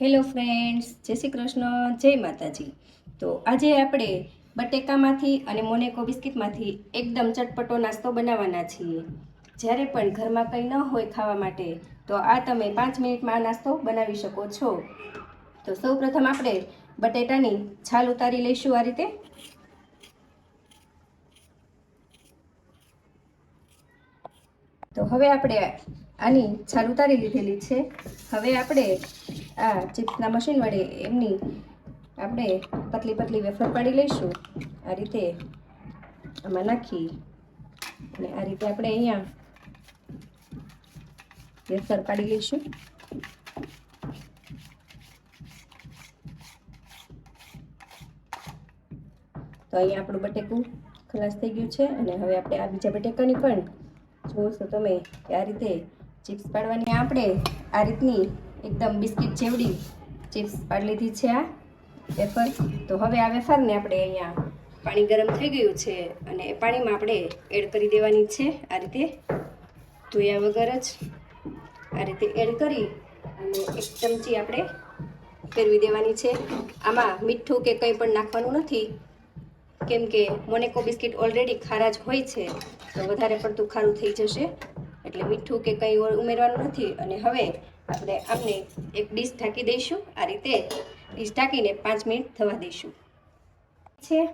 Hello friends, જય શ્રી કૃષ્ણ, જય માતાજી. તો આજે આપણે બટેકામાંથી અને મોનેકો બિસ્કિટમાંથી એકદમ ચટપટો નાસ્તો બનાવવાના છીએ. જ્યારે પણ ઘરમાં કંઈ ન હોય ખાવા માટે, તો આ તમે પાંચ મિનિટમાં આ નાસ્તો બનાવી શકો છો. તો સૌપ્રથમ આપણે બટેટાની છાલ ઉતારી લઈશું આ રીતે. તો હવે આપણે આની છાલ ઉતારી લીધેલી છે. હવે આપણે આ ચિપ્સના મશીન વડે એમની આપણે પતલી પતલી વેફર પાડી લઈશું. આ રીતે આમાં નાખી અને આ રીતે આપણે અહીંયા વેફર પાડી લઈશું. તો અહીંયા આપણું બટેકું ખલાસ થઈ ગયું છે અને હવે આપણે આ બીજા બટેકાની પણ જોશો તમે આ રીતે ચિપ્સ પાડવાની આપણે આ રીતની એકદમ બિસ્કિટ જેવડી ચિપ્સ પાડી લીધી છે આ વેફર. તો હવે આ વેફરને આપણે અહીંયા પાણી ગરમ થઈ ગયું છે અને એ પાણીમાં આપણે એડ કરી દેવાની છે આ રીતે ધોયા વગર જ. આ રીતે એડ કરી અને એક ચમચી આપણે ફેરવી દેવાની છે. આમાં મીઠું કે કંઈ પણ નાખવાનું નથી. કેમ કે મોનેકો બિસ્કિટ ઓલરેડી ખારા જ હોય છે. તો વધારે પડતું ખારું થઈ જશે. એટલે મીઠું કે કંઈ ઉમેરવાનું નથી. અને હવે આપણે આમને એક ડીશ ઢાંકી દઈશું. આ રીતે ડીશ ઢાંકીને પાંચ મિનિટ થવા દઈશું. છે?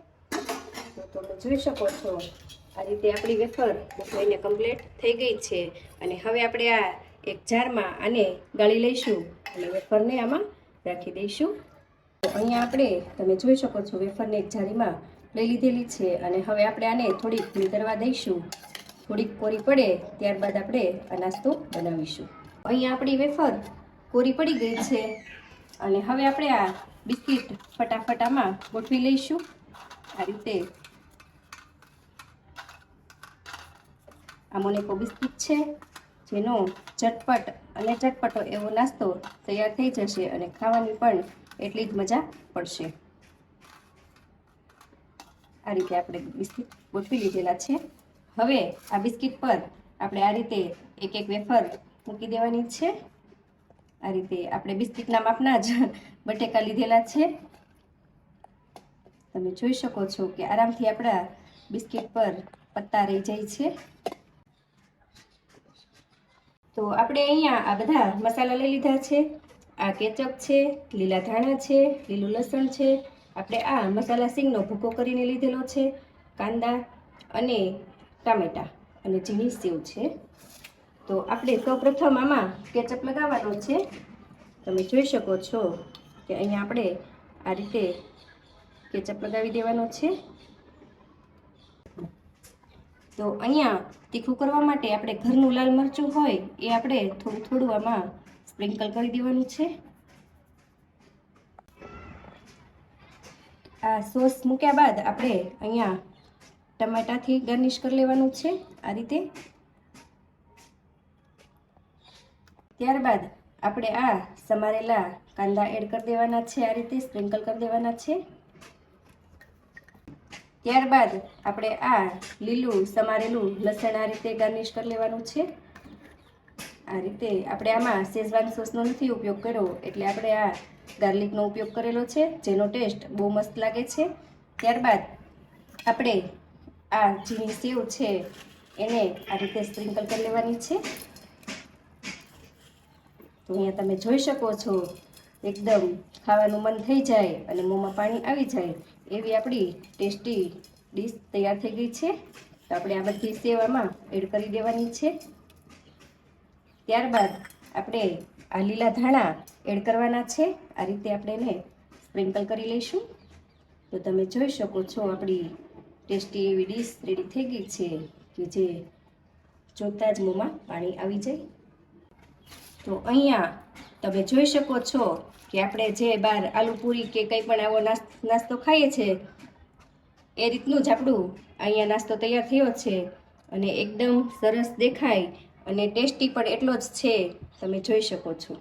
તો તમે જોઈ શકો છો, આ રીતે આપણી વેફર બફાઈને કમ્પ્લીટ થઈ ગઈ છે. અને હવે આપણે આ એક જારમાં આને ગાળી લઈશું અને વેફરને આમાં રાખી દઈશું. તો અહીંયા આપણે, તમે જોઈ શકો છો, વેફરને એક જારીમાં લઈ લીધેલી છે. અને હવે આપણે આને થોડીક નીતરવા દઈશું. થોડીક કોરી પડે, ત્યારબાદ આપણે આ નાસ્તો બનાવીશું. અહીંયા આપણી વેફર કોરી પડી ગઈ છે. અને હવે આપણે આ બિસ્કિટ ફટાફટ આમાં ગોઠવી લઈશું. આ રીતે આ મોનેકો બિસ્કિટ છે, જેનો ઝટપટ અને ચટપટો એવો નાસ્તો તૈયાર થઈ જશે અને ખાવાની પણ એટલી જ મજા પડશે. આ રીતે આપણે બિસ્કિટ ગોઠવી લીધેલા છે. હવે આ બિસ્કિટ પર આપણે આ રીતે એક એક વેફર મૂકી દેવાની છે. આ રીતે આપણે બિસ્કિટના માપના જ બટેકા લીધેલા છે. તમે જોઈ શકો છો કે આરામથી આપણા બિસ્કિટ પર પત્તા રહી જાય છે. તો આપણે અહીંયા આ બધા મસાલા લઈ લીધા છે. આ કેચઅપ છે, લીલા ધાણા છે, લીલું લસણ છે. આપણે આ મસાલા સિંગનો ભૂકો કરીને લીધેલો છે, કાંદા અને ટામેટાં અને ઝીણી સેવ છે. તો આપણે સૌપ્રથમ આમાં કેચઅપ લગાવવાનો છે. તમે જોઈ શકો છો કે અહીંયા આપણે આ રીતે કેચઅપ લગાવી દેવાનો છે. તો અહીંયા તીખું કરવા માટે આપણે ઘરનું લાલ મરચું હોય એ આપણે થોડું થોડું આમાં સ્પ્રિંકલ કરી દેવાનું છે. આ સોસ મૂક્યા બાદ આપણે અહીંયા ટમેટાથી ગાર્નિશ કરી લેવાનું છે આ રીતે. ત્યારબાદ આપણે આ સમારેલા કાંદા એડ કરી દેવાના છે, આ રીતે સ્પ્રિંકલ કરી દેવાના છે. ત્યારબાદ આપણે આ લીલું સમારેલું લસણ આ રીતે ગાર્નિશ કરી લેવાનું છે. આ રીતે આપણે આમાં શેઝવાન સોસનો નથી ઉપયોગ કર્યો, એટલે આપણે આ ગાર્લિકનો ઉપયોગ કરેલો છે, જેનો ટેસ્ટ બહુ મસ્ત લાગે છે. ત્યારબાદ આપણે આ ઝીણી સેવ છે, એને આ રીતે સ્પ્રિંકલ કરી લેવાની છે. તો અહીંયા તમે જોઈ શકો છો. એકદમ ખાવાનું મન થઈ જાય અને મોંમાં પાણી આવી જાય એવી આપણી ટેસ્ટી ડીશ તૈયાર થઈ ગઈ છે. તો આપણે આ બધી સેવામાં એડ કરી દેવાની છે. ત્યારબાદ આપણે આ લીલા ધાણા એડ કરવાના છે. આ રીતે આપણે એને સ્પ્રિંકલ કરી લઈશું. તો તમે જોઈ શકો છો આપણી ટેસ્ટી એવી ડીશ રેડી થઈ ગઈ છે કે જે જોતાં જ મોંમાં પાણી આવી જાય. તો અહીંયા તમે જોઈ શકો છો કે આપણે જે બહાર આલુ પૂરી કે કંઈ પણ આવો નાસ્તો ખાઈએ છીએ એ રીતનું જ આપણું અહીંયા નાસ્તો તૈયાર થયો છે અને એકદમ સરસ દેખાય અને ટેસ્ટી પણ એટલો જ છે, તમે જોઈ શકો છો.